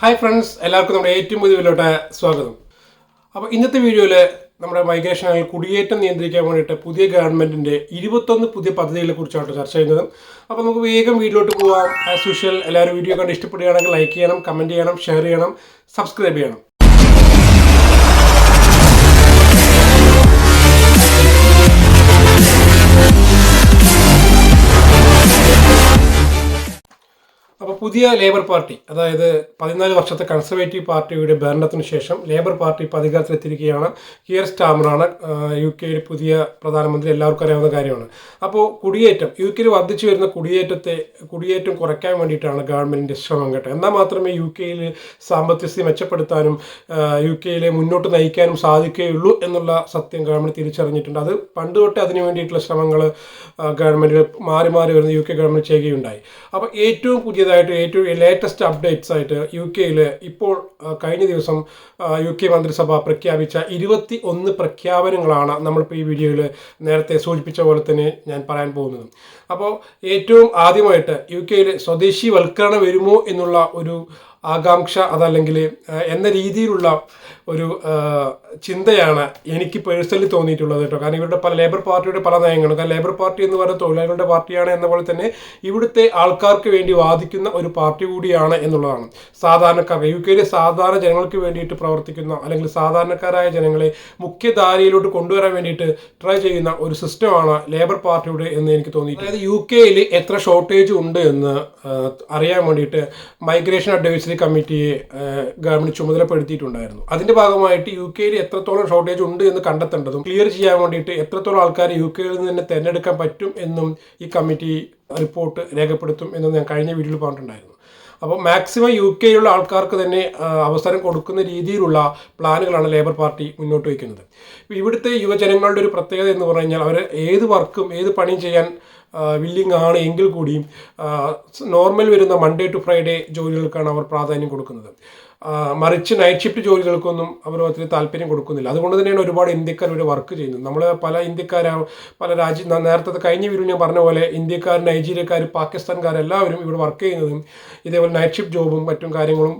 Hi friends എല്ലാവർക്കും നമ്മുടെ ഏറ്റവും പുതിയ സ്വാഗതം. അപ്പോൾ ഇന്നത്തെ വീഡിയോയിൽ നമ്മുടെ മൈഗ്രേഷനുകൾ കുടിയേറ്റം നിയന്ത്രിക്കാൻ വേണ്ടിയിട്ട് പുതിയ ഗവൺമെന്റിന്റെ ഇരുപത്തൊന്ന് പുതിയ പദ്ധതികളെ കുറിച്ചാണ് ചർച്ച ചെയ്യുന്നത്. അപ്പോൾ നമുക്ക് വേഗം വീഡിയോട്ട് പോകാം ആസ് യൂഷ്വൽ എല്ലാവരും വീഡിയോ കണ്ട് ഇഷ്ടപ്പെടുകയാണെങ്കിൽ ലൈക്ക് ചെയ്യണം കമന്റ് ചെയ്യണം ഷെയർ ചെയ്യണം സബ്സ്ക്രൈബ് ചെയ്യണം. പുതിയ ലേബർ പാർട്ടി അതായത് പതിനാല് വർഷത്തെ കൺസർവേറ്റീവ് പാർട്ടിയുടെ ഭരണത്തിന് ശേഷം ലേബർ പാർട്ടി ഇപ്പോൾ അധികാരത്തിലെത്തിയിരിക്കുകയാണ്. കിയർ സ്റ്റാമറാണ് യു കെയിൽ പുതിയ പ്രധാനമന്ത്രി. എല്ലാവർക്കും അറിയാവുന്ന കാര്യമാണ്. അപ്പോൾ കുടിയേറ്റം യു കെയിൽ വർദ്ധിച്ചു വരുന്ന കുടിയേറ്റത്തെ കുടിയേറ്റം കുറയ്ക്കാൻ വേണ്ടിയിട്ടാണ് ഗവൺമെന്റിന്റെ ശ്രമം കേട്ടോ. എന്നാൽ മാത്രമേ യു കെയിൽ സാമ്പത്തിക സ്ഥിതി മെച്ചപ്പെടുത്താനും യു കെയിലെ മുന്നോട്ട് നയിക്കാനും സാധിക്കുകയുള്ളൂ എന്നുള്ള സത്യം ഗവൺമെന്റ് തിരിച്ചറിഞ്ഞിട്ടുണ്ട്. അത് പണ്ട് തൊട്ടേ അതിനു വേണ്ടിയിട്ടുള്ള ശ്രമങ്ങൾ ഗവൺമെന്റ് മാറി മാറി വരുന്ന യു കെ ഗവൺമെന്റ് ചെയ്യുകയുണ്ടായി. അപ്പോൾ ഏറ്റവും പുതിയതായിട്ട് ഏറ്റവും ലേറ്റസ്റ്റ് അപ്ഡേറ്റ്സ് ആയിട്ട് യു കെയിൽ ഇപ്പോൾ കഴിഞ്ഞ ദിവസം യു കെ മന്ത്രിസഭ പ്രഖ്യാപിച്ച ഇരുപത്തി ഒന്ന് പ്രഖ്യാപനങ്ങളാണ് നമ്മളിപ്പോൾ ഈ വീഡിയോയിൽ നേരത്തെ സൂചിപ്പിച്ച പോലെ തന്നെ ഞാൻ പറയാൻ പോകുന്നത്. അപ്പോൾ ഏറ്റവും ആദ്യമായിട്ട് യു കെയിൽ സ്വദേശീവൽക്കരണം വരുമോ എന്നുള്ള ഒരു ആകാംക്ഷ അതല്ലെങ്കിൽ എന്ന രീതിയിലുള്ള ഒരു ചിന്തയാണ് എനിക്ക് പേഴ്സണലി തോന്നിയിട്ടുള്ളത് കേട്ടോ. കാരണം ഇവരുടെ പല ലേബർ പാർട്ടിയുടെ പല നയങ്ങളും കാരണം ലേബർ പാർട്ടി എന്ന് പറയുന്നത് തൊഴിലാളികളുടെ പാർട്ടിയാണ് എന്ന പോലെ തന്നെ ഇവിടുത്തെ ആൾക്കാർക്ക് വേണ്ടി വാദിക്കുന്ന ഒരു പാർട്ടി കൂടിയാണ് എന്നുള്ളതാണ്. സാധാരണക്കാർ യു കെയിലെ സാധാരണ ജനങ്ങൾക്ക് വേണ്ടിയിട്ട് പ്രവർത്തിക്കുന്ന അല്ലെങ്കിൽ സാധാരണക്കാരായ ജനങ്ങളെ മുഖ്യധാരയിലോട്ട് കൊണ്ടുവരാൻ വേണ്ടിയിട്ട് ട്രൈ ചെയ്യുന്ന ഒരു സിസ്റ്റമാണ് ലേബർ പാർട്ടിയുടെ എന്ന് എനിക്ക് തോന്നി അതായത് യു കെയിൽ എത്ര ഷോർട്ടേജ് ഉണ്ട് എന്ന് അറിയാൻ വേണ്ടിയിട്ട് മൈഗ്രേഷൻ അഡ്വൈസറി കമ്മിറ്റിയെ ഗവൺമെന്റ് ചുമതലപ്പെടുത്തിയിട്ടുണ്ടായിരുന്നു. അതിന്റെ ഭാഗമായിട്ട് യു കെയിൽ എത്രത്തോളം ഷോർട്ടേജ് ഉണ്ട് എന്ന് കണ്ടെത്തേണ്ടതും ക്ലിയർ ചെയ്യാൻ വേണ്ടിയിട്ട് എത്രത്തോളം ആൾക്കാർ യു കെയിൽ നിന്ന് തന്നെ തിരഞ്ഞെടുക്കാൻ പറ്റും എന്നും ഈ കമ്മിറ്റി റിപ്പോർട്ട് രേഖപ്പെടുത്തും എന്നും ഞാൻ കഴിഞ്ഞ വീഡിയോയിൽ പറഞ്ഞിട്ടുണ്ടായിരുന്നു. അപ്പോൾ മാക്സിമം യു കെയിലുള്ള ആൾക്കാർക്ക് തന്നെ അവസരം കൊടുക്കുന്ന രീതിയിലുള്ള പ്ലാനുകളാണ് ലേബർ പാർട്ടി മുന്നോട്ട് വയ്ക്കുന്നത്. ഇവിടുത്തെ യുവജനങ്ങളുടെ ഒരു പ്രത്യേകത എന്ന് പറഞ്ഞു കഴിഞ്ഞാൽ അവർ ഏത് വർക്കും ഏത് പണിയും ചെയ്യാൻ വില്ലിങ് ആണ് എങ്കിൽ കൂടിയും നോർമൽ വരുന്ന മൺഡേ ടു ഫ്രൈഡേ ജോലികൾക്കാണ് അവർ പ്രാധാന്യം കൊടുക്കുന്നത്. മറിച്ച് നൈറ്റ് ഷിഫ്റ്റ് ജോലികൾക്കൊന്നും അവർ ഒത്തിരി താല്പര്യം കൊടുക്കുന്നില്ല. അതുകൊണ്ട് തന്നെയാണ് ഒരുപാട് ഇന്ത്യക്കാർ ഇവിടെ വർക്ക് ചെയ്യുന്നത്. നമ്മൾ പല ഇന്ത്യക്കാർ പല രാജ്യ നേരത്തെ കഴിഞ്ഞ വീഡിയോ ഞാൻ പറഞ്ഞ പോലെ ഇന്ത്യക്കാർ നൈജീരിയക്കാർ പാകിസ്ഥാൻകാർ എല്ലാവരും ഇവിടെ വർക്ക് ചെയ്യുന്നതും ഇതേപോലെ നൈറ്റ് ഷിഫ്റ്റ് ജോബും മറ്റും കാര്യങ്ങളും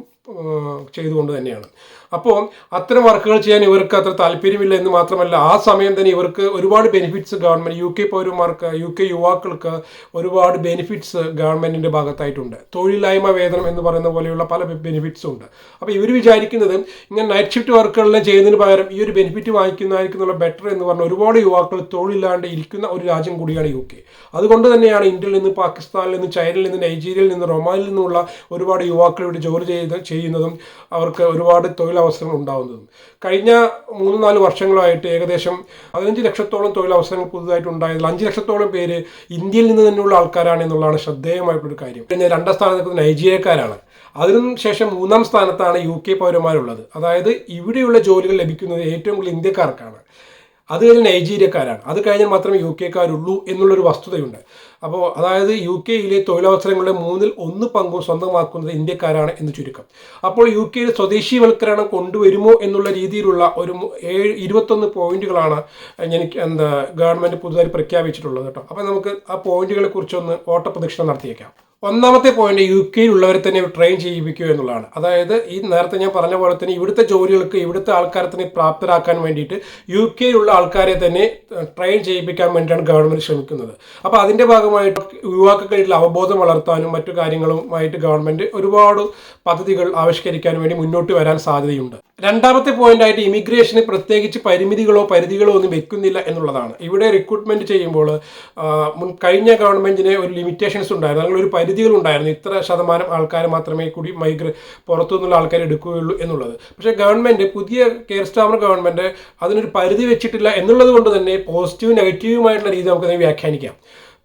ചെയ്തുകൊണ്ട് തന്നെയാണ്. അപ്പോൾ അത്തരം വർക്കുകൾ ചെയ്യാൻ ഇവർക്ക് അത്ര താല്പര്യമില്ല എന്ന് മാത്രമല്ല ആ സമയം തന്നെ ഇവർക്ക് ഒരുപാട് ബെനിഫിറ്റ്സ് ഗവൺമെന്റ് യു കെ പൗരന്മാർക്ക് യു കെ യുവാക്കൾക്ക് ഒരുപാട് ബെനിഫിറ്റ്സ് ഗവൺമെന്റിന്റെ ഭാഗത്തായിട്ടുണ്ട്. തൊഴിലില്ലായ്മ വേതനം എന്ന് പറയുന്ന പോലെയുള്ള പല ബെനിഫിറ്റ്സും ഉണ്ട്. അപ്പോൾ ഇവർ വിചാരിക്കുന്നത് ഇങ്ങനെ നൈറ്റ് ഷിഫ്റ്റ് വർക്കുകളെല്ലാം ചെയ്യുന്നതിന് പകരം ഈ ഒരു ബെനിഫിറ്റ് വാങ്ങിക്കുന്നതായിരിക്കും ബെറ്റർ എന്ന് പറഞ്ഞ ഒരുപാട് യുവാക്കൾ തൊഴിലില്ലാണ്ട് ഇരിക്കുന്ന ഒരു രാജ്യം കൂടിയാണ് യു കെ അതുകൊണ്ട് തന്നെയാണ് ഇന്ത്യയിൽ നിന്ന് പാകിസ്ഥാനിൽ നിന്ന് ചൈനയിൽ നിന്ന് നൈജീരിയയിൽ നിന്ന് റൊമാനിൽ നിന്നുള്ള ഒരുപാട് യുവാക്കൾ ഇവിടെ ജോലി ചെയ്ത് ചെയ്യുന്നതും അവർക്ക് ഒരുപാട് തൊഴിലവസരങ്ങൾ ഉണ്ടാകുന്നതും കഴിഞ്ഞ മൂന്ന് നാല് വർഷങ്ങളായിട്ട് ഏകദേശം പതിനഞ്ച് ലക്ഷത്തോളം തൊഴിലവസരങ്ങൾ പുതുതായിട്ട് ഉണ്ടായതിൽ അഞ്ച് ലക്ഷത്തോളം പേര് ഇന്ത്യയിൽ നിന്ന് തന്നെയുള്ള ആൾക്കാരാണ് എന്നുള്ളതാണ് ശ്രദ്ധേയമായിട്ടൊരു കാര്യം. പിന്നെ രണ്ടാം സ്ഥാനത്ത് നിൽക്കുന്നത് നൈജീരിയക്കാരാണ്. അതിനു ശേഷം മൂന്നാം സ്ഥാനത്താണ് യു കെ പൗരന്മാരുള്ളത്. അതായത് ഇവിടെയുള്ള ജോലികൾ ലഭിക്കുന്നത് ഏറ്റവും കൂടുതൽ ഇന്ത്യക്കാർക്കാണ്. അത് കഴിഞ്ഞ് നൈജീരിയക്കാരാണ്. അത് കഴിഞ്ഞാൽ മാത്രമേ യു കെക്കാരുള്ളൂ എന്നുള്ളൊരു വസ്തുതയുണ്ട്. അപ്പോൾ അതായത് യു കെയിലെ തൊഴിലവസരങ്ങളുടെ മൂന്നിൽ ഒന്ന് പങ്കും സ്വന്തമാക്കുന്നത് ഇന്ത്യക്കാരാണ് എന്ന് ചുരുക്കം. അപ്പോൾ യു കെയിൽ സ്വദേശീവൽക്കരണം കൊണ്ടുവരുമോ എന്നുള്ള രീതിയിലുള്ള ഒരു ഏഴ് ഇരുപത്തൊന്ന് പോയിന്റുകളാണ് എനിക്ക് എന്താ ഗവൺമെന്റ് പുതുതായി പ്രഖ്യാപിച്ചിട്ടുള്ളത് കേട്ടോ. അപ്പോൾ നമുക്ക് ആ പോയിന്റുകളെ കുറിച്ചൊന്ന് ഓട്ടപ്രദക്ഷിണം നടത്തിയേക്കാം. ഒന്നാമത്തെ പോയിന്റ് യു കെയിലുള്ളവരെ തന്നെ ട്രെയിൻ ചെയ്യിപ്പിക്കുക എന്നുള്ളതാണ്. അതായത് ഈ നേരത്തെ ഞാൻ പറഞ്ഞ പോലെ തന്നെ ഇവിടുത്തെ ജോലികൾക്ക് ഇവിടുത്തെ ആൾക്കാരെ തന്നെ പ്രാപ്തരാക്കാൻ വേണ്ടിയിട്ട് യു കെയിലുള്ള ആൾക്കാരെ തന്നെ ട്രെയിൻ ചെയ്യിപ്പിക്കാൻ വേണ്ടിയിട്ടാണ് ഗവൺമെന്റ് ശ്രമിക്കുന്നത്. അപ്പോൾ അതിന്റെ ഭാഗമായിട്ട് യുവാക്കൾക്കിടയിൽ അവബോധം വളർത്താനും മറ്റു കാര്യങ്ങളുമായിട്ട് ഗവൺമെന്റ് ഒരുപാട് പദ്ധതികൾ ആവിഷ്കരിക്കാൻ വേണ്ടി മുന്നോട്ട് വരാൻ സാധ്യതയുണ്ട്. രണ്ടാമത്തെ പോയിന്റ് ആയിട്ട് ഇമിഗ്രേഷന് പ്രത്യേകിച്ച് പരിമിതികളോ പരിധികളോ ഒന്നും വെക്കുന്നില്ല എന്നുള്ളതാണ്. ഇവിടെ റിക്രൂട്ട്മെന്റ് ചെയ്യുമ്പോൾ മുൻ കഴിഞ്ഞ ഗവൺമെന്റിന് ഒരു ലിമിറ്റേഷൻസ് ഉണ്ടായിരുന്നു. അല്ലെങ്കിൽ ഒരു പരിധികൾ ഉണ്ടായിരുന്നു. ഇത്ര ശതമാനം ആൾക്കാർ മാത്രമേ കൂടി മൈഗ്ര പുറത്തു നിന്നുള്ള ആൾക്കാർ എടുക്കുകയുള്ളൂ എന്നുള്ളത്. പക്ഷേ ഗവൺമെന്റ് പുതിയ കെയർ സ്റ്റാമർ ഗവൺമെന്റ് അതിനൊരു പരിധി വെച്ചിട്ടില്ല എന്നുള്ളത് കൊണ്ട് തന്നെ പോസിറ്റീവ് നെഗറ്റീവുമായിട്ടുള്ള രീതി നമുക്കതിനെ വ്യാഖ്യാനിക്കാം.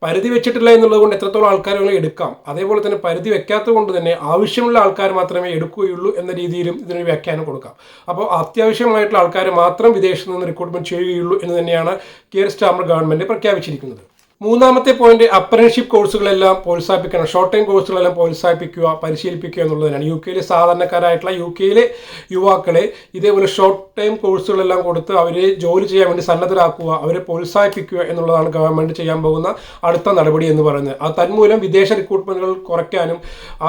പരിധി വെച്ചിട്ടില്ല എന്നുള്ളത് കൊണ്ട് എത്രത്തോളം വേണമെങ്കിലും എടുക്കാം. അതേപോലെ തന്നെ പരിധി വെക്കാത്തത് കൊണ്ട് തന്നെ ആവശ്യമുള്ള ആൾക്കാർ മാത്രമേ എടുക്കുകയുള്ളൂ എന്ന രീതിയിലും ഇതിനൊരു വ്യാഖ്യാനം കൊടുക്കാം. അപ്പോൾ അത്യാവശ്യമായിട്ടുള്ള ആൾക്കാരെ മാത്രം വിദേശത്ത് നിന്ന് റിക്രൂട്ട്മെന്റ് ചെയ്യുകയുള്ളൂ എന്ന് തന്നെയാണ് കെയർ സ്റ്റാമർ ഗവൺമെന്റ് പ്രഖ്യാപിച്ചിരിക്കുന്നത്. മൂന്നാമത്തെ പോയിന്റ് അപ്രന്റീഷിപ്പ് കോഴ്സുകളെല്ലാം പ്രോത്സാഹിപ്പിക്കണം. ഷോർട്ട് ടൈം കോഴ്സുകളെല്ലാം പ്രോത്സാഹിപ്പിക്കുക പരിശീലിപ്പിക്കുക എന്നുള്ളതിനാണ്. യു കെയിലെ സാധാരണക്കാരായിട്ടുള്ള യു കെയിലെ യുവാക്കളെ ഇതേപോലെ ഷോർട്ട് ടൈം കോഴ്സുകളെല്ലാം കൊടുത്ത് അവരെ ജോലി ചെയ്യാൻ വേണ്ടി സന്നദ്ധരാക്കുക അവരെ പ്രോത്സാഹിപ്പിക്കുക എന്നുള്ളതാണ് ഗവൺമെന്റ് ചെയ്യാൻ പോകുന്ന അടുത്ത നടപടി എന്ന് പറയുന്നത്. ആ തന്മൂലം വിദേശ റിക്രൂട്ട്മെന്റുകൾ കുറയ്ക്കാനും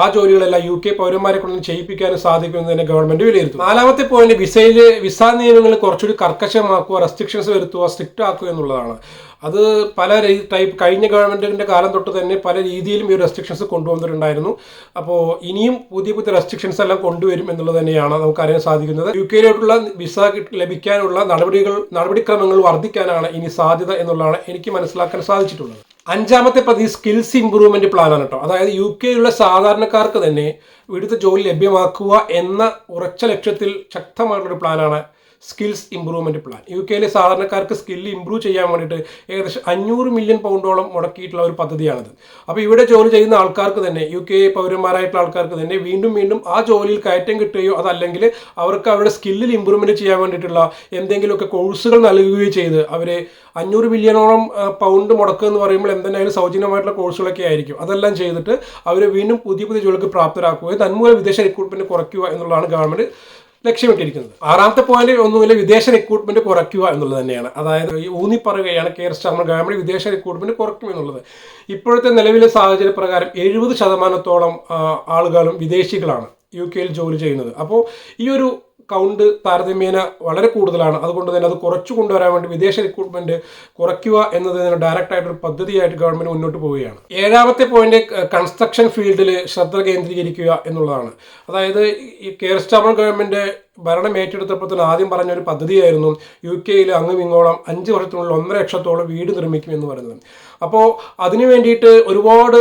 ആ ജോലികളെല്ലാം യു കെ പൗരന്മാരെ കൊണ്ട് ചെയ്യിപ്പിക്കാനും സാധിക്കുമെന്ന് തന്നെ ഗവൺമെന്റ് വിലയിരുത്തും നാലാമത്തെ പോയിന്റ് വിസയിൽ വിസ നിയമങ്ങൾ കുറച്ചുകൂടി കർക്കശമാക്കുക റെസ്ട്രിക്ഷൻസ് വരുത്തുക സ്ട്രിക്റ്റ് ആക്കുക എന്നുള്ളതാണ്. അത് പല ടൈപ്പ് കഴിഞ്ഞ ഗവൺമെന്റിന്റെ കാലം തൊട്ട് തന്നെ പല രീതിയിലും ഈ റെസ്ട്രിക്ഷൻസ് കൊണ്ടുവന്നിട്ടുണ്ടായിരുന്നു. അപ്പോൾ ഇനിയും പുതിയ പുതിയ റെസ്ട്രിക്ഷൻസ് എല്ലാം കൊണ്ടുവരും എന്നുള്ളത് തന്നെയാണ് നമുക്കറിയാൻ സാധിക്കുന്നത്. യു കെയിലോട്ടുള്ള വിസ ലഭിക്കാനുള്ള നടപടികൾ നടപടിക്രമങ്ങൾ വർദ്ധിക്കാനാണ് ഇനി സാധ്യത എന്നുള്ളതാണ് എനിക്ക് മനസ്സിലാക്കാൻ സാധിച്ചിട്ടുള്ളത്. അഞ്ചാമത്തെ പദ്ധതി സ്കിൽസ് ഇംപ്രൂവ്മെന്റ് പ്ലാനാണ് കേട്ടോ അതായത് യു കെയിലുള്ള സാധാരണക്കാർക്ക് തന്നെ ഇവിടുത്തെ ജോലി ലഭ്യമാക്കുക എന്ന ഉറച്ച ലക്ഷ്യത്തിൽ ശക്തമായിട്ടുള്ളൊരു പ്ലാനാണ് സ്കിൽസ് ഇമ്പ്രൂവ്മെന്റ് പ്ലാൻ യു കെയിലെ സാധാരണക്കാർക്ക് സ്കില്ല് ഇമ്പ്രൂവ് ചെയ്യാൻ വേണ്ടിയിട്ട് ഏകദേശം അഞ്ഞൂറ് മില്യൺ പൗണ്ടോളം മുടക്കിയിട്ടുള്ള ഒരു പദ്ധതിയാണിത്. അപ്പോൾ ഇവിടെ ജോലി ചെയ്യുന്ന ആൾക്കാർക്ക് തന്നെ യു കെ പൗരന്മാരായിട്ടുള്ള ആൾക്കാർക്ക് തന്നെ വീണ്ടും വീണ്ടും ആ ജോലിയിൽ കയറ്റം കിട്ടുകയോ അതല്ലെങ്കിൽ അവർക്ക് അവരുടെ സ്കില്ലിൽ ഇമ്പ്രൂവ്മെന്റ് ചെയ്യാൻ വേണ്ടിയിട്ടുള്ള എന്തെങ്കിലുമൊക്കെ കോഴ്സുകൾ നൽകുകയോ ചെയ്ത് അവരെ അഞ്ഞൂറ് ബില്യണോളം പൗണ്ട് മുടക്കുക എന്ന് പറയുമ്പോൾ എന്തെങ്കിലും സൗജന്യമായിട്ടുള്ള കോഴ്സുകളൊക്കെ ആയിരിക്കും. അതെല്ലാം ചെയ്തിട്ട് അവരെ വീണ്ടും പുതിയ പുതിയ ജോലിക്ക് പ്രാപ്തരാക്കുകയും തന്മൂലം വിദേശ റിക്രൂട്ട്മെന്റ് കുറയ്ക്കുക എന്നുള്ളതാണ് ഗവൺമെന്റ് ലക്ഷ്യമിട്ടിരിക്കുന്നത്. ആറാമത്തെ പോയിന്റ് ഒന്നുമില്ല വിദേശ റിക്രൂട്ട്മെന്റ് കുറയ്ക്കുക എന്നുള്ളത് തന്നെയാണ്. അതായത് ഈ ഊന്നി പറയുകയാണ് കെയർ സ്റ്റാമർ ഗവൺമെന്റ് വിദേശ റിക്രൂട്ട്മെന്റ് കുറയ്ക്കും എന്നുള്ളത്. ഇപ്പോഴത്തെ നിലവിലെ സാഹചര്യ പ്രകാരം എഴുപത് ശതമാനത്തോളം ആളുകളും വിദേശികളാണ് യു കെയിൽ ജോലി ചെയ്യുന്നത്. അപ്പോൾ ഈ ഒരു കൗണ്ട് താരതമ്യേന വളരെ കൂടുതലാണ്. അതുകൊണ്ട് തന്നെ അത് കുറച്ചു കൊണ്ടുവരാൻ വേണ്ടി വിദേശ റിക്രൂട്ട്മെന്റ് കുറയ്ക്കുക എന്നത് ഡയറക്റ്റ് ആയിട്ടൊരു പദ്ധതിയായിട്ട് ഗവൺമെന്റ് മുന്നോട്ട് പോവുകയാണ്. ഏഴാമത്തെ പോയിന്റ് കൺസ്ട്രക്ഷൻ ഫീൽഡിൽ ശ്രദ്ധ കേന്ദ്രീകരിക്കുക എന്നുള്ളതാണ്. അതായത് ഈ കെയർ സ്റ്റാമർ ഗവൺമെന്റ് ഭരണം ഏറ്റെടുത്തപ്പോൾ തന്നെ ആദ്യം പറഞ്ഞ ഒരു പദ്ധതിയായിരുന്നു യു കെയിൽ അങ്ങും ഇങ്ങോളം അഞ്ച് വർഷത്തിനുള്ളിൽ ഒന്നര ലക്ഷത്തോളം വീട് നിർമ്മിക്കും എന്ന് പറയുന്നത്. അപ്പോൾ അതിനു വേണ്ടിയിട്ട് ഒരുപാട്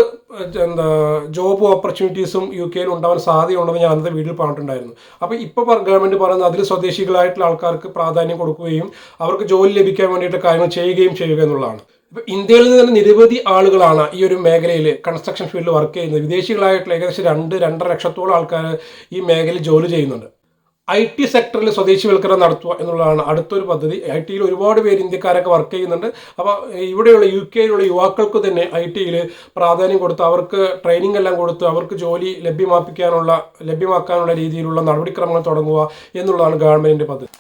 എന്താ ജോബ് ഓപ്പർച്യൂണിറ്റീസും യു കെയിൽ ഉണ്ടാവാൻ സാധ്യതയുണ്ടെന്ന് ഞാൻ അന്നത്തെ വീട്ടിൽ പറഞ്ഞിട്ടുണ്ടായിരുന്നു. അപ്പോൾ ഇപ്പോൾ ഗവൺമെന്റ് പറയുന്നത് അതിൽ സ്വദേശികളായിട്ടുള്ള ആൾക്കാർക്ക് പ്രാധാന്യം കൊടുക്കുകയും അവർക്ക് ജോലി ലഭിക്കാൻ വേണ്ടിയിട്ട് കാര്യങ്ങൾ ചെയ്യുകയും ചെയ്യുക എന്നുള്ളതാണ്. ഇപ്പോൾ ഇന്ത്യയിൽ നിന്ന് തന്നെ നിരവധി ആളുകളാണ് ഈ ഒരു മേഖലയിൽ കൺസ്ട്രക്ഷൻ ഫീൽഡിൽ വർക്ക് ചെയ്യുന്നത്. വിദേശികളായിട്ടുള്ള ഏകദേശം രണ്ട് രണ്ടര ലക്ഷത്തോളം ആൾക്കാർ ഈ മേഖലയിൽ ജോലി ചെയ്യുന്നുണ്ട്. ഐ ടി സെക്ടറിൽ സ്വദേശിവൽക്കരണം നടത്തുക എന്നുള്ളതാണ് അടുത്തൊരു പദ്ധതി. ഐ ടിയിൽ ഒരുപാട് പേര് ഇന്ത്യക്കാരൊക്കെ വർക്ക് ചെയ്യുന്നുണ്ട്. അപ്പോൾ ഇവിടെയുള്ള യു കെയിലുള്ള യുവാക്കൾക്ക് തന്നെ ഐ ടിയിൽ പ്രാധാന്യം കൊടുത്ത് അവർക്ക് ട്രെയിനിങ് എല്ലാം കൊടുത്ത് അവർക്ക് ജോലി ലഭ്യമാപ്പിക്കാനുള്ള ലഭ്യമാക്കാനുള്ള രീതിയിലുള്ള നടപടിക്രമങ്ങൾ തുടങ്ങുക എന്നുള്ളതാണ് ഗവൺമെന്റിന്റെ പദ്ധതി.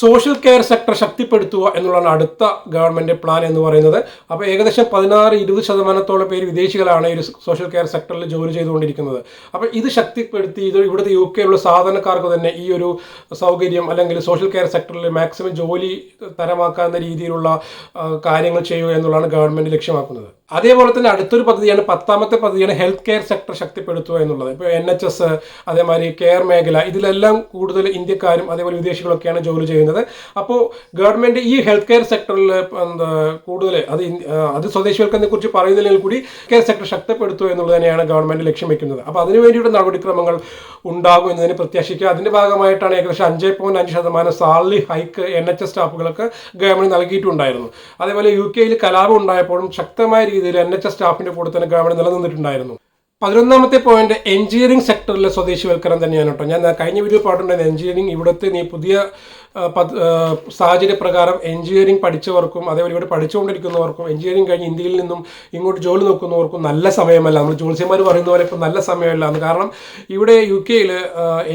സോഷ്യൽ കെയർ സെക്ടർ ശക്തിപ്പെടുത്തുക എന്നുള്ളതാണ് അടുത്ത ഗവൺമെന്റ് പ്ലാൻ എന്ന് പറയുന്നത്. അപ്പോൾ ഏകദേശം പതിനാറ് ഇരുപത് ശതമാനത്തോളം പേര് വിദേശികളാണ് ഈ സോഷ്യൽ കെയർ സെക്ടറിൽ ജോലി ചെയ്തുകൊണ്ടിരിക്കുന്നത്. അപ്പോൾ ഇത് ശക്തിപ്പെടുത്തി ഇത് ഇവിടുത്തെ യു കെയിലുള്ള സാധാരണക്കാർക്ക് തന്നെ ഈ ഒരു സൗകര്യം അല്ലെങ്കിൽ സോഷ്യൽ കെയർ സെക്ടറിൽ മാക്സിമം ജോലി തരമാക്കാവുന്ന രീതിയിലുള്ള കാര്യങ്ങൾ ചെയ്യുക എന്നുള്ളതാണ് ഗവൺമെന്റ് ലക്ഷ്യമാക്കുന്നത്. അതേപോലെ തന്നെ അടുത്തൊരു പദ്ധതിയാണ് പത്താമത്തെ പദ്ധതിയാണ് ഹെൽത്ത് കെയർ സെക്ടർ ശക്തിപ്പെടുത്തുക എന്നുള്ളത്. ഇപ്പോൾ എൻ എച്ച് എസ് അതേമാതിരി കെയർ മേഖല ഇതിലെല്ലാം കൂടുതൽ ഇന്ത്യക്കാരും അതേപോലെ വിദേശികളൊക്കെയാണ് ജോലി ചെയ്യുന്നത്. അപ്പോൾ ഗവൺമെന്റ് ഈ ഹെൽത്ത് കെയർ സെക്ടറിൽ എന്താ കൂടുതൽ അത് അത് സ്വദേശികൾക്കെ കുറിച്ച് പറയുന്നതിൽ കൂടി കെയർ സെക്ടർ ശക്തിപ്പെടുത്തുക എന്നുള്ളത് തന്നെയാണ് ഗവൺമെന്റ് ലക്ഷ്യം വെക്കുന്നത്. അപ്പോൾ അതിനു വേണ്ടിയുള്ള നടപടിക്രമങ്ങൾ ഉണ്ടാകും എന്നതിന് പ്രത്യാശിക്കുക. അതിന്റെ ഭാഗമായിട്ടാണ് ഏകദേശം അഞ്ച് പോയിന്റ് അഞ്ച് ശതമാനം salary hike N H S സ്റ്റാഫുകൾക്ക് government നൽകിയിട്ടുണ്ടായിരുന്നു. അതേപോലെ യു കെയിൽ കലാപം ഉണ്ടായപ്പോഴും ശക്തമായ രീതിയിൽ എൻ എച്ച് എസ് സ്റ്റാഫിന്റെ കൂടെ തന്നെ ഗവൺമെന്റ് നിലനിന്നിട്ടുണ്ടായിരുന്നു. പതിനൊന്നാമത്തെ പോയിന്റ് എഞ്ചിനീയറിംഗ് സെക്ടറിലെ സ്വദേശിവൽക്കരണം തന്നെയാണ് കേട്ടോ. ഞാൻ കഴിഞ്ഞ വീഡിയോ പാട്ടുണ്ടായിരുന്നു എഞ്ചിനീയറിംഗ് ഇവിടുത്തെ നീ പുതിയ സാഹചര്യ പ്രകാരം എഞ്ചിനീയറിംഗ് പഠിച്ചവർക്കും അതേപോലെ ഇവിടെ പഠിച്ചുകൊണ്ടിരിക്കുന്നവർക്കും എഞ്ചിനീയറിംഗ് കഴിഞ്ഞ് ഇന്ത്യയിൽ നിന്നും ഇങ്ങോട്ട് ജോലി നോക്കുന്നവർക്കും നല്ല സമയമല്ല. നമ്മൾ ജോത്സ്യന്മാർ പറയുന്ന പോലെ ഇപ്പോൾ നല്ല സമയമല്ല. കാരണം ഇവിടെ യു കെയിൽ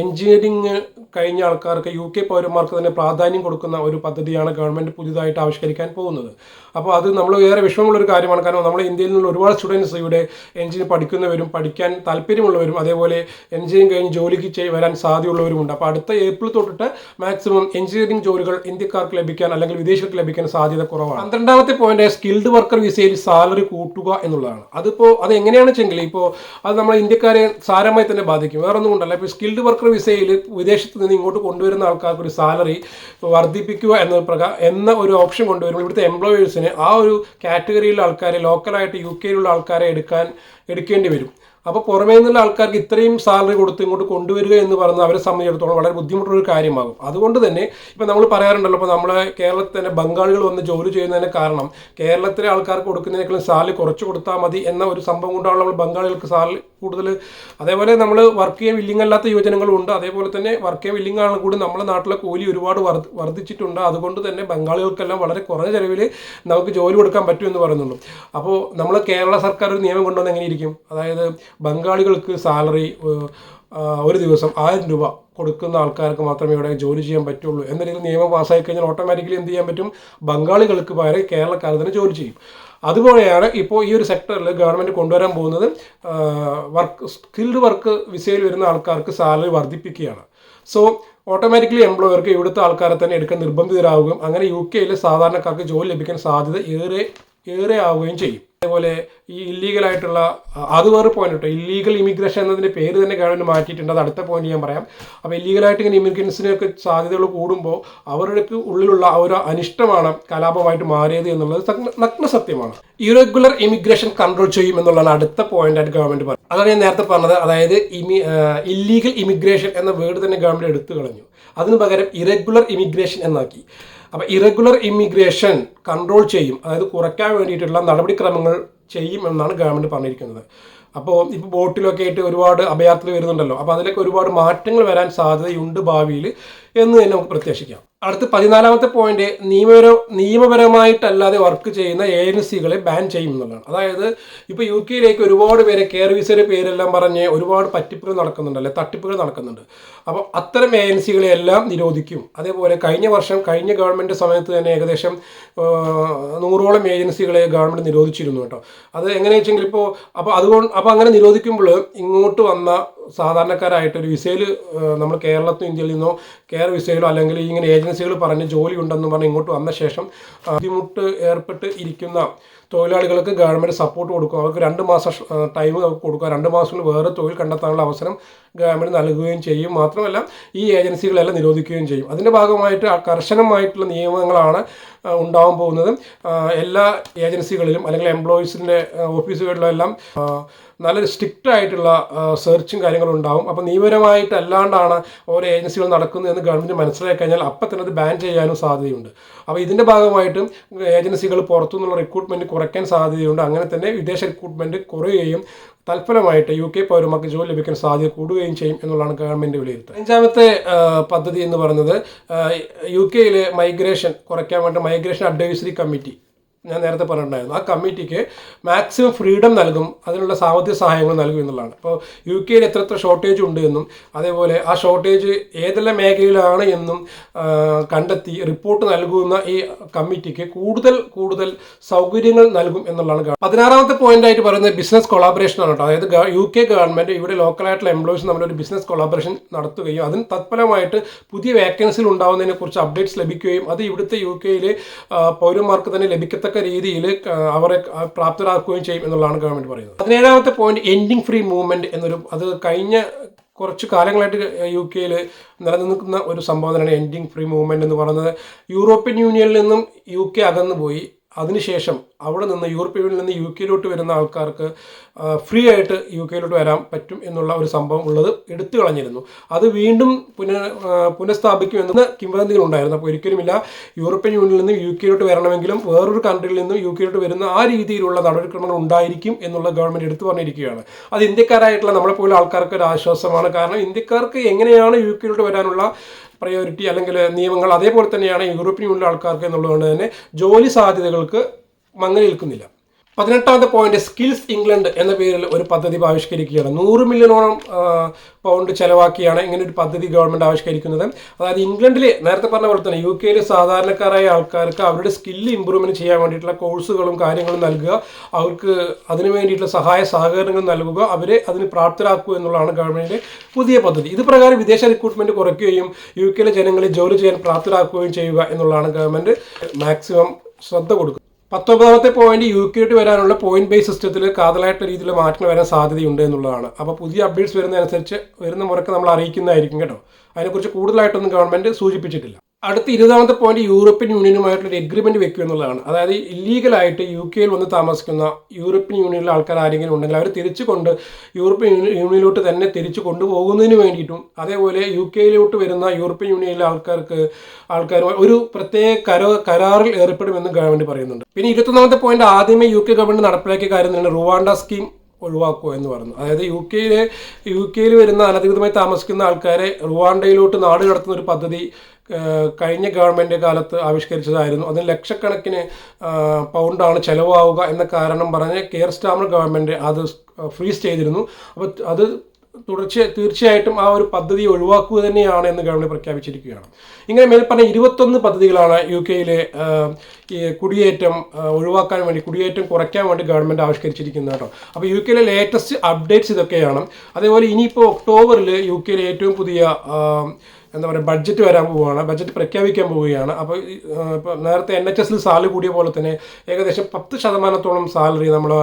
എഞ്ചിനീയറിംഗ് കഴിഞ്ഞ ആൾക്കാർക്ക് യു കെ പൗരന്മാർക്ക് തന്നെ പ്രാധാന്യം കൊടുക്കുന്ന ഒരു പദ്ധതിയാണ് ഗവൺമെന്റ് പുതിയതായിട്ട് ആവിഷ്കരിക്കാൻ പോകുന്നത്. അപ്പോൾ അത് നമ്മൾ ഏറെ വിഷമമുള്ളൊരു കാര്യമാണ്. കാരണം നമ്മുടെ ഇന്ത്യയിൽ നിന്നുള്ള ഒരുപാട് സ്റ്റുഡൻസ് ഇവിടെ എഞ്ചിനീയർ പഠിക്കുന്നവരും പഠിക്കാൻ താല്പര്യമുള്ളവരും അതേപോലെ എഞ്ചിനീയറിംഗ് കഴിഞ്ഞ് ജോലിക്ക് വരാൻ സാധ്യതയുള്ളവരുമുണ്ട് അപ്പോൾ അടുത്ത ഏപ്രിൽ തൊട്ടിട്ട് മാക്സിമം എഞ്ചിനീയറിംഗ് ജോലികൾ ഇന്ത്യക്കാർക്ക് ലഭിക്കാൻ അല്ലെങ്കിൽ വിദേശികൾക്ക് ലഭിക്കാൻ സാധ്യത കുറവാണ്. പന്ത്രണ്ടാമത്തെ പോയിന്റ് സ്കിൽഡ് വർക്കർ വിസയിൽ സാലറി കൂട്ടുക എന്നുള്ളതാണ്. അതിപ്പോൾ അത് എങ്ങനെയാണ് വെച്ചെങ്കിൽ ഇപ്പോൾ അത് നമ്മൾ ഇന്ത്യക്കാരെ സാരമായി തന്നെ ബാധിക്കും. വേറെ ഒന്നും കൊണ്ടല്ല. ഇപ്പോൾ സ്കിൽഡ് വർക്കർ വിസയിൽ വിദേശത്ത് നിന്ന് ഇങ്ങോട്ട് കൊണ്ടുവരുന്ന ആൾക്കാർക്ക് ഒരു സാലറി വർദ്ധിപ്പിക്കുക എന്ന പ്രകാരം എന്ന ഒരു ഓപ്ഷൻ കൊണ്ടുവരുമ്പോൾ ഇവിടുത്തെ എംപ്ലോയേഴ്സിന് ആ ഒരു കാറ്റഗറിയിലുള്ള ആൾക്കാരെ ലോക്കലായിട്ട് യു കെയിലുള്ള ആൾക്കാരെ എടുക്കാൻ എടുക്കേണ്ടി വരും. അപ്പോൾ പുറമേ നിന്നുള്ള ആൾക്കാർക്ക് ഇത്രയും സാലറി കൊടുത്ത് ഇങ്ങോട്ട് കൊണ്ടുവരിക എന്ന് പറയുന്നത് അവരെ സംബന്ധിച്ചിടത്തോളം വളരെ ബുദ്ധിമുട്ടുള്ള ഒരു കാര്യമാകും. അതുകൊണ്ട് തന്നെ ഇപ്പം നമ്മൾ പറയാറുണ്ടല്ലോ ഇപ്പോൾ നമ്മളെ കേരളത്തിൽ തന്നെ ബംഗാളികൾ വന്ന് ജോലി ചെയ്യുന്നതിന് കാരണം കേരളത്തിലെ ആൾക്കാർക്ക് കൊടുക്കുന്നതിനേക്കാളും സാലറി കുറച്ച് കൊടുത്താൽ മതി എന്ന ഒരു സംഭവം കൊണ്ടാണ് നമ്മൾ ബംഗാളികൾക്ക് സാലറി കൂടുതൽ അതേപോലെ നമ്മൾ വർക്ക് ചെയ്യാൻ വില്ലിംഗ് അല്ലാത്ത യുവജനങ്ങളും ഉണ്ട്. അതേപോലെ തന്നെ വർക്ക് ചെയ്യാൻ വില്ലിംഗ് ആണ് കൂടി നമ്മുടെ നാട്ടിലെ കൂലി ഒരുപാട് വർദ്ധിച്ചിട്ടുണ്ട്. അതുകൊണ്ട് തന്നെ ബംഗാളികൾക്കെല്ലാം വളരെ കുറഞ്ഞ ചെലവിൽ നമുക്ക് ജോലി കൊടുക്കാൻ പറ്റും എന്ന് പറയുന്നുള്ളൂ. അപ്പോൾ നമ്മൾ കേരള സർക്കാർ ഒരു നിയമം കൊണ്ടുവന്ന് എങ്ങനെയിരിക്കും അതായത് ബംഗാളികൾക്ക് സാലറി ഒരു ദിവസം ആയിരം രൂപ കൊടുക്കുന്ന ആൾക്കാർക്ക് മാത്രമേ ഇവിടെ ജോലി ചെയ്യാൻ പറ്റുള്ളൂ. എന്ന രീതിയിൽ നിയമം പാസ്സായി കഴിഞ്ഞാൽ ഓട്ടോമാറ്റിക്കലി എന്ത് ചെയ്യാൻ പറ്റും? ബംഗാളികൾക്ക് പകരം കേരളക്കാർ തന്നെ ജോലി ചെയ്യും. അതുപോലെയാണ് ഇപ്പോൾ ഈ ഒരു സെക്ടറിൽ ഗവൺമെന്റ് കൊണ്ടുവരാൻ പോകുന്നത് വർക്ക് സ്കിൽഡ് വർക്ക് വിസയിൽ വരുന്ന ആൾക്കാർക്ക് സാലറി വർദ്ധിപ്പിക്കുകയാണ്. സോ ഓട്ടോമാറ്റിക്കലി എംപ്ലോയർക്ക് ഇവിടുത്തെ ആൾക്കാരെ തന്നെ എടുക്കാൻ നിർബന്ധിതരാകും അങ്ങനെ യു കെയിൽ സാധാരണക്കാർക്ക് ജോലി ലഭിക്കാൻ സാധ്യത ഏറെ ഏറെ ആവുകയും ചെയ്യും. അതേപോലെ ഈ ഇല്ലീഗലായിട്ടുള്ള അത് വേറെ പോയിന്റ് കേട്ടോ ഇല്ലീഗൽ ഇമിഗ്രേഷൻ എന്നതിന്റെ പേര് തന്നെ ഗവൺമെന്റ് മാറ്റിയിട്ടുണ്ട്. അത് അടുത്ത പോയിന്റ് ഞാൻ പറയാം. അപ്പോൾ ഇല്ലീഗലായിട്ട് ഇങ്ങനെ ഇമിഗ്രൻസിനൊക്കെ സാധ്യതകൾ കൂടുമ്പോൾ അവരുടെ ഉള്ളിലുള്ള ആ ഒരു അനിഷ്ടമാണ് കലാപമായിട്ട് മാറിയത് എന്നുള്ളത് നഗ്ന സത്യമാണ്. ഇറഗുലർ ഇമിഗ്രേഷൻ കൺട്രോൾ ചെയ്യും എന്നുള്ളതാണ് അടുത്ത പോയിന്റ് ആയിട്ട് ഗവൺമെന്റ് പറഞ്ഞത് അതാണ് ഞാൻ നേരത്തെ പറഞ്ഞത്. അതായത് ഇമി ഇല്ലീഗൽ ഇമിഗ്രേഷൻ എന്ന വേർഡ് തന്നെ ഗവൺമെന്റ് എടുത്തു കളഞ്ഞു. അതിന് പകരം ഇറഗുലർ ഇമിഗ്രേഷൻ എന്നാക്കി. അപ്പോൾ ഇറഗുലർ ഇമിഗ്രേഷൻ കൺട്രോൾ ചെയ്യും. അതായത് കുറയ്ക്കാൻ വേണ്ടിയിട്ടുള്ള നടപടിക്രമങ്ങൾ ചെയ്യും എന്നാണ് ഗവൺമെന്റ് പറഞ്ഞിരിക്കുന്നത്. അപ്പോൾ ഇപ്പോൾ ബോട്ടിലൊക്കെ ആയിട്ട് ഒരുപാട് അഭയാർത്ഥികൾ വരുന്നുണ്ടല്ലോ. അപ്പോൾ അതിലൊക്കെ ഒരുപാട് മാറ്റങ്ങൾ വരാൻ സാധ്യതയുണ്ട് ഭാവിയിൽ. എന്ന് തന്നെ നമുക്ക് പ്രത്യാശിക്കാം അടുത്ത പതിനാലാമത്തെ പോയിന്റ് നിയമപര നിയമപരമായിട്ടല്ലാതെ വർക്ക് ചെയ്യുന്ന ഏജൻസികളെ ബാൻ ചെയ്യും എന്നുള്ളതാണ്. അതായത് ഇപ്പോൾ യു കെയിലേക്ക് ഒരുപാട് പേരെ കെയർ വിസയുടെ പേരെല്ലാം പറഞ്ഞ് ഒരുപാട് പറ്റിപ്പുകൾ നടക്കുന്നുണ്ട് അല്ലെ തട്ടിപ്പുകൾ നടക്കുന്നുണ്ട്. അപ്പോൾ അത്തരം ഏജൻസികളെ എല്ലാം നിരോധിക്കും. അതേപോലെ കഴിഞ്ഞ വർഷം കഴിഞ്ഞ ഗവൺമെന്റ് സമയത്ത് തന്നെ ഏകദേശം നൂറോളം ഏജൻസികളെ ഗവൺമെന്റ് നിരോധിച്ചിരുന്നു കേട്ടോ. അത് എങ്ങനെയാ വെച്ചെങ്കിൽ ഇപ്പോൾ അപ്പോൾ അതുകൊണ്ട് അപ്പോൾ അങ്ങനെ നിരോധിക്കുമ്പോൾ ഇങ്ങോട്ട് വന്ന സാധാരണക്കാരായിട്ട് ഒരു വിസയിൽ നമ്മൾ കേരളത്തിൽ ഇന്ത്യയിൽ നിന്നോ കെയർ വിസയിലോ അല്ലെങ്കിൽ ഇങ്ങനെ ഏജൻസികൾ പറഞ്ഞ് ജോലി ഉണ്ടെന്ന് പറഞ്ഞ് ഇങ്ങോട്ട് വന്ന ശേഷം ബുദ്ധിമുട്ട് ഏർപ്പെട്ട് ഇരിക്കുന്ന തൊഴിലാളികൾക്ക് ഗവൺമെന്റ് സപ്പോർട്ട് കൊടുക്കും. അവർക്ക് രണ്ട് മാസം ടൈം കൊടുക്കുക. രണ്ട് മാസത്തിൽ വേറെ തൊഴിൽ കണ്ടെത്താനുള്ള അവസരം ഗവൺമെന്റ് നൽകുകയും ചെയ്യും. മാത്രമല്ല ഈ ഏജൻസികളെല്ലാം നിരോധിക്കുകയും ചെയ്യും. അതിന്റെ ഭാഗമായിട്ട് കർശനമായിട്ടുള്ള നിയമങ്ങളാണ് ഉണ്ടാവാൻ പോകുന്നത്. എല്ലാ ഏജൻസികളിലും അല്ലെങ്കിൽ എംപ്ലോയീസിന്റെ ഓഫീസുകളിലെല്ലാം നല്ല സ്ട്രിക്റ്റ് ആയിട്ടുള്ള സെർച്ചും കാര്യങ്ങളും ഉണ്ടാവും. അപ്പോൾ നിയമപരമായിട്ട് അല്ലാണ്ടാണ് ഓരോ ഏജൻസികൾ നടക്കുന്നത് എന്ന് ഗവൺമെന്റ് മനസ്സിലാക്കി കഴിഞ്ഞാൽ അപ്പം തന്നെ അത് ബാൻ ചെയ്യാനും സാധ്യതയുണ്ട്. അപ്പോൾ ഇതിന്റെ ഭാഗമായിട്ടും ഏജൻസികൾ പുറത്തുനിന്നുള്ള റിക്രൂട്ട്മെന്റ് കുറയ്ക്കാൻ സാധ്യതയുണ്ട്. അങ്ങനെ തന്നെ വിദേശ റിക്രൂട്ട്മെന്റ് കുറയുകയും തൽഫലമായിട്ട് യു കെ പൗരന്മാർക്ക് ജോലി ലഭിക്കാൻ സാധ്യത കൂടുകയും ചെയ്യും എന്നുള്ളതാണ് ഗവൺമെന്റ് വിലയിരുത്തുന്നത് അഞ്ചാമത്തെ പദ്ധതി എന്ന് പറയുന്നത് യു കെയിലെ മൈഗ്രേഷൻ കുറയ്ക്കാൻ വേണ്ടി മൈഗ്രേഷൻ അഡ്വൈസറി കമ്മിറ്റി ഞാൻ നേരത്തെ പറഞ്ഞിട്ടുണ്ടായിരുന്നു. ആ കമ്മിറ്റിക്ക് മാക്സിമം ഫ്രീഡം നൽകും അതിനുള്ള സാമ്പത്തിക സഹായങ്ങൾ നൽകും എന്നുള്ളതാണ്. അപ്പോൾ യു കെയിൽ എത്ര എത്ര ഷോർട്ടേജ് ഉണ്ട് എന്നും അതേപോലെ ആ ഷോർട്ടേജ് ഏതെല്ലാം മേഖലയിലാണ് എന്നും കണ്ടെത്തി റിപ്പോർട്ട് നൽകുന്ന ഈ കമ്മിറ്റിക്ക് കൂടുതൽ കൂടുതൽ സൗകര്യങ്ങൾ നൽകും എന്നുള്ളതാണ് പതിനാറാമത്തെ പോയിന്റ് ആയിട്ട് പറയുന്നത് ബിസിനസ് കൊളാബറേഷൻ ആണ് കേട്ടോ. അതായത് യു കെ ഗവൺമെന്റ് ഇവിടെ ലോക്കലായിട്ടുള്ള എംപ്ലോയീസ് തമ്മിലൊരു ബിസിനസ് കൊളാബറേഷൻ നടത്തുകയും അതിന് തത്ഫലമായിട്ട് പുതിയ വേക്കൻസികൾ ഉണ്ടാവുന്നതിനെ കുറിച്ച് അപ്ഡേറ്റ്സ് ലഭിക്കുകയും അത് ഇവിടുത്തെ യു കെയിലെ പൗരന്മാർക്ക് തന്നെ ലഭിക്കത്തക്ക രീതിയിൽ അവരെ പ്രാപ്തരാക്കുകയും ചെയ്യും എന്നുള്ളതാണ് ഗവൺമെന്റ് പറയുന്നത്. പതിനേഴാമത്തെ പോയിന്റ് എൻഡിങ് ഫ്രീ മൂവ്മെന്റ് എന്നൊരു അത് കഴിഞ്ഞ കുറച്ച് കാലങ്ങളായിട്ട് യു കെയിൽ നിലനിൽക്കുന്ന ഒരു സംഭവം തന്നെയാണ് എൻഡിങ് ഫ്രീ മൂവ്മെന്റ് എന്ന് പറയുന്നത്. യൂറോപ്യൻ യൂണിയനിൽ നിന്നും യു കെ അകന്നു പോയി അതിനുശേഷം അവിടെ നിന്ന് യൂറോപ്യൻ യൂണിയനിൽ നിന്ന് യു കെയിലോട്ട് വരുന്ന ആൾക്കാർക്ക് ഫ്രീ ആയിട്ട് യു കെയിലോട്ട് വരാൻ പറ്റും എന്നുള്ള ഒരു സംഭവം ഉള്ളത് എടുത്തു കളഞ്ഞിരുന്നു. അത് വീണ്ടും പുന പുനഃസ്ഥാപിക്കുമെന്ന് കിംവദന്തികൾ ഉണ്ടായിരുന്നു. അപ്പോൾ ഒരിക്കലുമില്ല യൂറോപ്യൻ യൂണിയനിൽ നിന്ന് യു കെയിലോട്ട് വരണമെങ്കിലും വേറൊരു കൺട്രിയിൽ നിന്നും യു കെയിലോട്ട് വരുന്ന ആ രീതിയിലുള്ള നടപടിക്രമങ്ങൾ ഉണ്ടായിരിക്കും എന്നുള്ള ഗവൺമെന്റ് എടുത്തു പറഞ്ഞിരിക്കുകയാണ്. അത് ഇന്ത്യക്കാരായിട്ടുള്ള നമ്മളെപ്പോലെ ആൾക്കാർക്ക് ഒരു ആശ്വാസമാണ്. കാരണം ഇന്ത്യക്കാർക്ക് എങ്ങനെയാണ് യു കെയിലോട്ട് വരാനുള്ള പ്രയോറിറ്റി അല്ലെങ്കിൽ നിയമങ്ങൾ അതേപോലെ തന്നെയാണ് യൂണിയൻ ആൾക്കാർക്ക് എന്നുള്ളതുകൊണ്ട് തന്നെ ജോലി സാധ്യതകൾക്ക് മങ്ങി നിൽക്കുന്നില്ല പതിനെട്ടാമത്തെ പോയിന്റ് സ്കിൽസ് ഇംഗ്ലണ്ട് എന്ന പേരിൽ ഒരു പദ്ധതി ആവിഷ്കരിക്കുകയാണ്. നൂറ് മില്യണോളം പൗണ്ട് ചെലവാക്കിയാണ് ഇങ്ങനെ ഒരു പദ്ധതി ഗവൺമെന്റ് ആവിഷ്കരിക്കുന്നത്. അതായത് ഇംഗ്ലണ്ടിൽ നേരത്തെ പറഞ്ഞ പോലെ തന്നെ യു കെയിലെ സാധാരണക്കാരായ ആൾക്കാർക്ക് അവരുടെ സ്കില്ല് ഇമ്പ്രൂവ്മെന്റ് ചെയ്യാൻ വേണ്ടിയിട്ടുള്ള കോഴ്സുകളും കാര്യങ്ങളും നൽകുക. അവർക്ക് അതിനു വേണ്ടിയിട്ടുള്ള സഹായ സഹകരണങ്ങൾ നൽകുക. അവരെ അതിന് പ്രാപ്തരാക്കുക എന്നുള്ളതാണ് ഗവൺമെന്റിന്റെ പുതിയ പദ്ധതി. ഇത് പ്രകാരം വിദേശ റിക്രൂട്ട്മെന്റ് കുറയ്ക്കുകയും യു കെയിലെ ജനങ്ങളെ ജോലി ചെയ്യാൻ പ്രാപ്തരാക്കുകയും ചെയ്യുക എന്നുള്ളതാണ് ഗവൺമെന്റ് മാക്സിമം ശ്രദ്ധ കൊടുക്കുക പത്തൊമ്പതാമത്തെ പോയിന്റ് യു കെയിട്ട് വരാനുള്ള പോയിന്റ് ബേസ് സിസ്റ്റത്തിൽ കാതലായിട്ടുള്ള രീതിയിൽ മാറ്റങ്ങൾ വരാൻ സാധ്യതയുണ്ട് എന്നുള്ളതാണ്. അപ്പോൾ പുതിയ അപ്ഡേറ്റ്സ് വരുന്നതനുസരിച്ച് വരുന്ന മുറക്ക് നമ്മൾ അറിയിക്കുന്നതായിരിക്കും കേട്ടോ. അതിനെക്കുറിച്ച് കൂടുതലായിട്ടൊന്നും ഗവൺമെന്റ് സൂചിപ്പിച്ചിട്ടില്ല. അടുത്ത ഇരുപതാമത്തെ പോയിന്റ് യൂറോപ്യൻ യൂണിയനുമായിട്ടുള്ള ഒരു എഗ്രിമെന്റ് വെക്കുക എന്നുള്ളതാണ്. അതായത് ഇല്ലീഗലായിട്ട് യു കെയിൽ വന്ന് താമസിക്കുന്ന യൂറോപ്യൻ യൂണിയനിലെ ആൾക്കാർ ആരെങ്കിലും ഉണ്ടെങ്കിൽ അവർ തിരിച്ചു കൊണ്ട് യൂറോപ്യൻ യൂണി- യൂണിയനിലോട്ട് തന്നെ തിരിച്ചു കൊണ്ടുപോകുന്നതിന് വേണ്ടിയിട്ടും അതേപോലെ യു കെയിലോട്ട് വരുന്ന യൂറോപ്യൻ യൂണിയനിലെ ആൾക്കാർക്ക് ആൾക്കാർ ഒരു പ്രത്യേക കര കരാറിൽ ഏർപ്പെടുമെന്ന് ഗവൺമെന്റ് പറയുന്നുണ്ട്. പിന്നെ ഇരുപത്തൊന്നാമത്തെ പോയിന്റ് ആദ്യമേ യു കെ ഗവൺമെന്റ് നടപ്പിലാക്കിയ കാര്യം തന്നെ റുവാണ്ട സ്കീം ഒഴിവാക്കുക എന്ന് പറഞ്ഞു. അതായത് യു കെയിലെ യു കെയിൽ വരുന്ന അനധികൃതമായി താമസിക്കുന്ന ആൾക്കാരെ റുവാണ്ടയിലോട്ട് നാട് കടത്തുന്ന ഒരു പദ്ധതി കഴിഞ്ഞ ഗവൺമെന്റ് കാലത്ത് ആവിഷ്കരിച്ചതായിരുന്നു. അതിന് ലക്ഷക്കണക്കിന് പൗണ്ടാണ് ചിലവാവുക എന്ന കാരണം പറഞ്ഞ് കെയർ സ്റ്റാമർ ഗവൺമെന്റ് അത് ഫ്രീസ് ചെയ്തിരുന്നു. അപ്പോൾ അത് തുടർച്ച തീർച്ചയായിട്ടും ആ ഒരു പദ്ധതി ഒഴിവാക്കുക തന്നെയാണ് എന്ന് ഗവൺമെന്റ് പ്രഖ്യാപിച്ചിരിക്കുകയാണ്. ഇങ്ങനെ മേൽപ്പറഞ്ഞ ഇരുപത്തൊന്ന് പദ്ധതികളാണ് യു കെയിലെ കുടിയേറ്റം ഒഴിവാക്കാൻ വേണ്ടി കുടിയേറ്റം കുറയ്ക്കാൻ വേണ്ടി ഗവൺമെന്റ് ആവിഷ്കരിച്ചിരിക്കുന്നത് കേട്ടോ. അപ്പോൾ യു കെയിലെ ലേറ്റസ്റ്റ് അപ്ഡേറ്റ്സ് ഇതൊക്കെയാണ്. അതേപോലെ ഇനിയിപ്പോൾ ഒക്ടോബറിൽ യു കെയിലെ ഏറ്റവും പുതിയ എന്താ പറയുക ബഡ്ജറ്റ് വരാൻ പോവുകയാണ് ബഡ്ജറ്റ് പ്രഖ്യാപിക്കാൻ പോവുകയാണ്. അപ്പോൾ ഇപ്പോൾ നേരത്തെ എൻ എച്ച് എസിൽ സാലറി കൂടിയ പോലെ തന്നെ ഏകദേശം പത്ത് ശതമാനത്തോളം സാലറി നമ്മൾ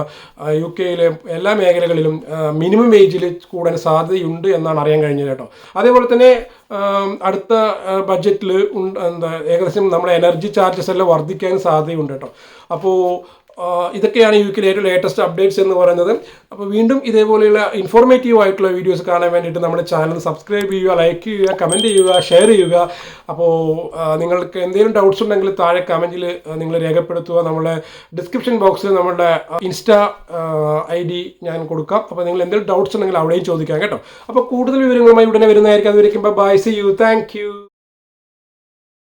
യു കെയിലെ എല്ലാ മേഖലകളിലും മിനിമം വേജിൽ കൂടാൻ സാധ്യതയുണ്ട് എന്നാണ് അറിയാൻ കഴിഞ്ഞത് കേട്ടോ. അതേപോലെ തന്നെ അടുത്ത ബഡ്ജറ്റിൽ എന്താ ഏകദേശം നമ്മുടെ എനർജി ചാർജസ് എല്ലാം വർദ്ധിക്കാൻ സാധ്യതയുണ്ട് കേട്ടോ. അപ്പോൾ ഇതൊക്കെയാണ് യു കെയിലെ ഏറ്റവും ലേറ്റസ്റ്റ് അപ്ഡേറ്റ്സ് എന്ന് പറയുന്നത്. അപ്പോൾ വീണ്ടും ഇതേപോലെയുള്ള ഇൻഫോർമേറ്റീവ് ആയിട്ടുള്ള വീഡിയോസ് കാണാൻ വേണ്ടിയിട്ട് നമ്മുടെ ചാനൽ സബ്സ്ക്രൈബ് ചെയ്യുക ലൈക്ക് ചെയ്യുക കമന്റ് ചെയ്യുക ഷെയർ ചെയ്യുക. അപ്പോൾ നിങ്ങൾക്ക് എന്തെങ്കിലും ഡൗട്ട്സ് ഉണ്ടെങ്കിൽ താഴെ കമന്റിൽ നിങ്ങൾ രേഖപ്പെടുത്തുക. നമ്മുടെ ഡിസ്ക്രിപ്ഷൻ ബോക്സിൽ നമ്മുടെ ഇൻസ്റ്റാ ഐ ഡി ഞാൻ കൊടുക്കാം. അപ്പോൾ നിങ്ങൾ എന്തെങ്കിലും ഡൗട്ട്സ് ഉണ്ടെങ്കിൽ അവിടെയും ചോദിക്കാം കേട്ടോ. അപ്പോൾ കൂടുതൽ വിവരങ്ങളുമായി ഉടനെ വരുന്നതായിരിക്കും. അത് വരയ്ക്കുമ്പോൾ bye see you thank you